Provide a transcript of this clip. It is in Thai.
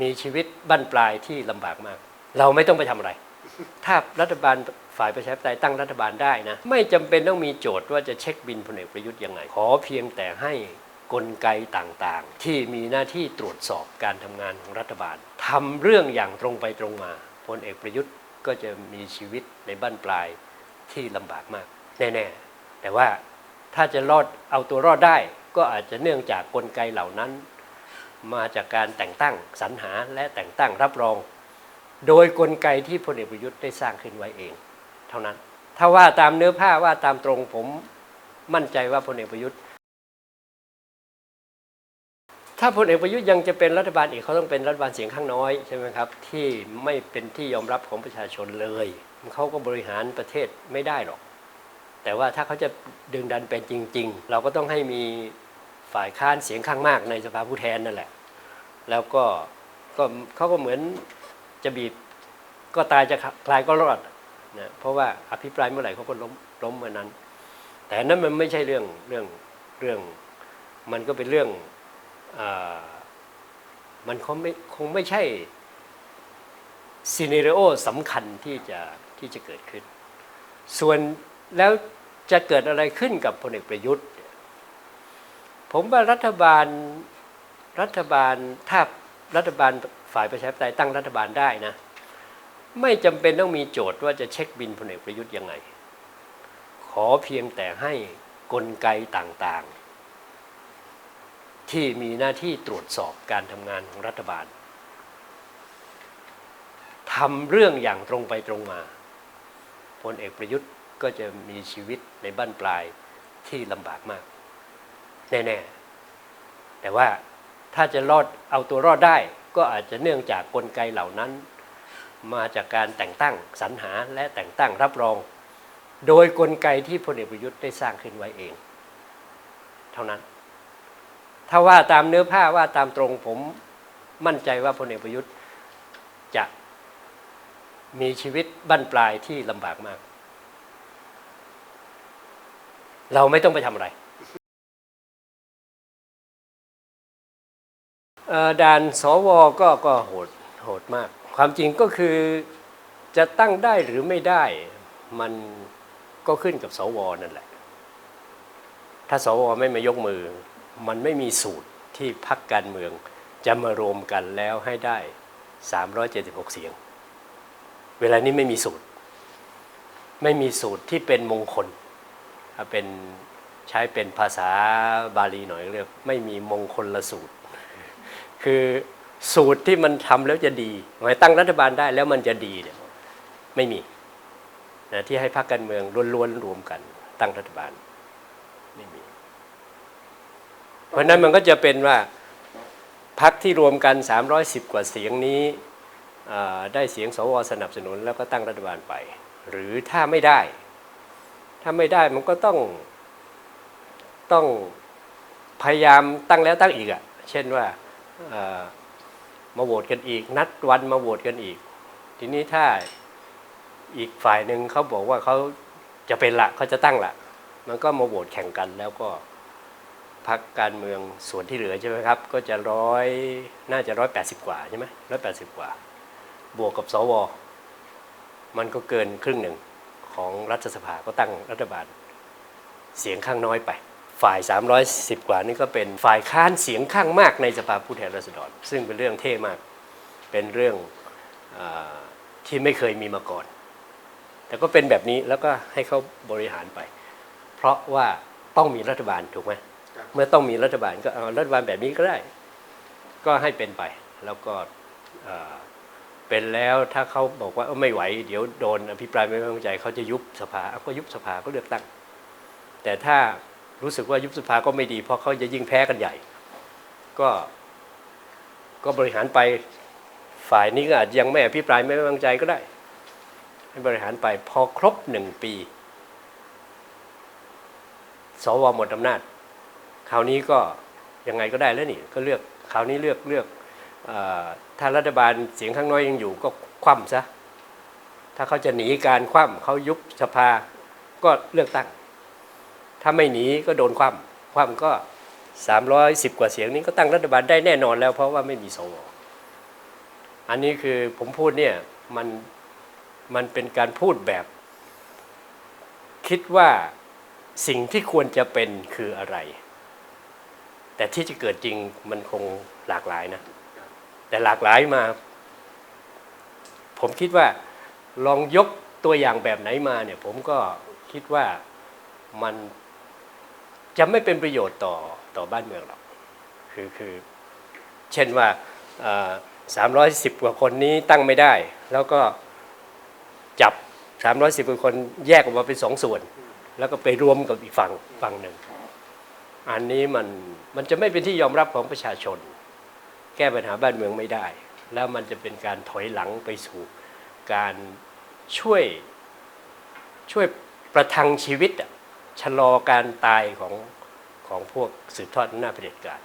มีชีวิตบั้นปลายที่ลำบากมาก เราไม่ต้องไปทำอะไร ถ้ารัฐบาลฝ่ายประชาธิปไตยตั้งรัฐบาลได้นะ ไม่จำเป็นต้องมีโจทย์ว่าจะเช็คบินพลเอกประยุทธ์ยังไง ขอเพียงแต่ให้กลไกต่างๆ ที่มีหน้าที่ตรวจสอบการทำงานของรัฐบาลทำเรื่องอย่างตรงไปตรงมาพลเอกประยุทธ์ก็จะมีชีวิตในบั้นปลายที่ลำบากมาก แน่ๆ แต่ว่าถ้าจะรอดเอาตัวรอดได้ ก็อาจจะเนื่องจากกลไกเหล่านั้น มาจากการแต่งตั้งสรรหาและแต่งตั้งรับรอง โดยกลไกที่พลเอกประยุทธ์ได้สร้างขึ้นไว้เอง เท่านั้น ถ้าว่าตามเนื้อผ้าว่าตามตรงผมมั่นใจว่าพลเอกประยุทธ์ ถ้าพลเอกประยุทธ์ยังจะเป็นรัฐบาลอีกเขาต้องเป็นรัฐบาลเสียงข้างน้อยใช่ไหมครับที่ไม่เป็นที่ยอมรับของประชาชนเลยเขาก็บริหารประเทศไม่ได้หรอก แต่ว่าถ้าเขาจะดึงดันเป็นจริง ๆ เราก็ต้องให้มี ฝ่ายค้านเสียงข้างมากในสภาผู้แทนนั่นแหละ แล้วก็ก็เขาก็เหมือนจะบีบก็ตายจะคลายก็รอดนะเพราะว่าอภิปรายเมื่อไหร่เขาก็ล้มล้มเมื่อนั้น แต่นั้นมันไม่ใช่เรื่องเรื่องเรื่อง มันก็เป็นเรื่องอมันคงไม่คงไม่ใช่ซีเน r รโอสำคัญที่จะที่จะเกิดขึ้น ส่วนแล้วจะเกิดอะไรขึ้นกับพลเอกประยุทธ์ ผมว่ารัฐบาลรัฐบาลถ้ารัฐบาลฝ่ายประชาธิปไตยตั้งรัฐบาลได้นะ ไม่จำเป็นต้องมีโจทย์ว่าจะเช็คบินพลเอกประยุทธ์ยังไง ขอเพียงแต่ให้กลไกต่างๆ ที่มีหน้าที่ตรวจสอบการทำงานของรัฐบาลทำเรื่องอย่างตรงไปตรงมาพลเอกประยุทธ์ก็จะมีชีวิตในบั้นปลายที่ลำบากมาก แน่ๆ แต่ว่าถ้าจะรอดเอาตัวรอดได้ ก็อาจจะเนื่องจากกลไกเหล่านั้น มาจากการแต่งตั้งสรรหาและแต่งตั้งรับรอง โดยกลไกที่พลเอกประยุทธ์ได้สร้างขึ้นไว้เอง เท่านั้น ถ้าว่าตามเนื้อผ้าว่าตามตรงผมมั่นใจว่าพลเอกประยุทธ์จะมีชีวิตบั้นปลายที่ลำบากมาก เราไม่ต้องไปทำอะไร ด่านสวก็ก็โหดโหดมาก ความจริงก็คือจะตั้งได้หรือไม่ได้ มันก็ขึ้นกับสวนั่นแหละ ถ้าสวไม่มายกมือ มันไม่มีสูตรที่พักการเมือง จะมารวมกันแล้วให้ได้ 376 เสียง เวลานี้ไม่มีสูตร ไม่มีสูตรที่เป็นมงคลถ้าเป็นใช้เป็นภาษาบาลีหน่อยเรียกไม่มีมงคลละสูตร คือสูตรที่มันทำแล้วจะดีหมายตั้งรัฐบาลได้แล้วมันจะดีเนี่ยไม่มีนะที่ให้พรรคการเมืองล้วนๆรวมกัน ตั้งรัฐบาลไม่มี เพราะนั้นมันก็จะเป็นว่าพรรคที่รวมกัน 310 กว่าเสียงนี้ได้เสียงสวสนับสนุนแล้วก็ตั้งรัฐบาลไป หรือถ้าไม่ได้ ถ้าไม่ได้มันก็ต้องต้องพยายามตั้งแล้วตั้งอีกอะ่ะ เช่นว่า มาโหวตกันอีก นัดวันมาโหวตกันอีก ทีนี้ถ้าอีกฝ่ายหนึ่งเขาบอกว่าเขาจะเป็นละเขาจะตั้งละมันก็มาโหวตแข่งกันแล้วก็พักการเมืองส่วนที่เหลือใช่ไหมครับ ก็จะร้อยน่าจะร้อยแปดสิบกว่าใช่ไหมร้อยแปดสิบกว่า บวกกับสวมันก็เกินครึ่งหนึ่งของรัฐสภาก็ตั้งรัฐบาล เสียงข้างน้อยไป ฝ่าย 310 กว่านี่ก็เป็นฝ่ายค้านเสียงข้างมากในสภาผู้แทนราษฎร ซึ่งเป็นเรื่องเท่มาก เป็นเรื่องอาที่ไม่เคยมีมาก่อน แต่ก็เป็นแบบนี้แล้วก็ให้เขาบริหารไป เพราะว่าต้องมีรัฐบาลถูกไหมครับเมื่อต้องมีรัฐบาลก็เอารัฐบาลแบบนี้ก็ได้ ก็ให้เป็นไปแล้วก็อ่าเป็นแล้วถ้าเขาบอกว่าเอ้าไม่ไหว เดี๋ยวโดนอภิปรายไม่ไว้วางใจเขาจะยุบสภาเอาก็ยุบสภาก็เลือกตั้ง แต่ถ้า รู้สึกว่ายุบสภาก็ไม่ดี เพราะเขาจะยิ่งแพ้กันใหญ่ ก็ก็บริหารไปฝ่ายนี้ก็อาจยังไม่อภิปรายไม่ไว้วางใจก็ได้ ให้บริหารไปพอครบหนึ่งปี สวหมดอำนาจ คราวนี้ก็ยังไงก็ได้แล้วนี่ก็เลือกคราวนี้เลือกเลือกอถ้ารัฐบาลเสียงข้างน้อยยังอยู่ก็คว่ำซะถ้าเขาจะหนีการคว่ำเขายุบสภาก็เลือกตั้ง ถ้าไม่หนีก็โดนคว่ำคว่ำก็ 310 กว่าเสียงนี้ก็ตั้งรัฐบาลได้แน่นอนแล้ว เพราะว่าไม่มีสวอันนี้คือผมพูดเนี่ยมันมันเป็นการพูดแบบ คิดว่าสิ่งที่ควรจะเป็นคืออะไร แต่ที่จะเกิดจริงมันคงหลากหลายนะ แต่หลากหลายมา ผมคิดว่าลองยกตัวอย่างแบบไหนมาเนี่ย ผมก็คิดว่ามัน จะไม่เป็นประโยชน์ต่อต่อบ้านเมืองหรอกคือคือเช่นว่าสามร้อยสิบกว่าคนนี้ตั้งไม่ได้ แล้วก็จับสามร้อยสิบกว่าคนแยกออกมาเป็นสองส่วน แล้วก็ไปรวมกับอีกฝั่งฝั่งหนึ่ง อันนี้มันมันจะไม่เป็นที่ยอมรับของประชาชน แก้ปัญหาบ้านเมืองไม่ได้ แล้วมันจะเป็นการถอยหลังไปสู่การช่วยช่วยประทังชีวิตอะ ชะลอการตายของของพวกสืบทอดอำนาจเผด็จการ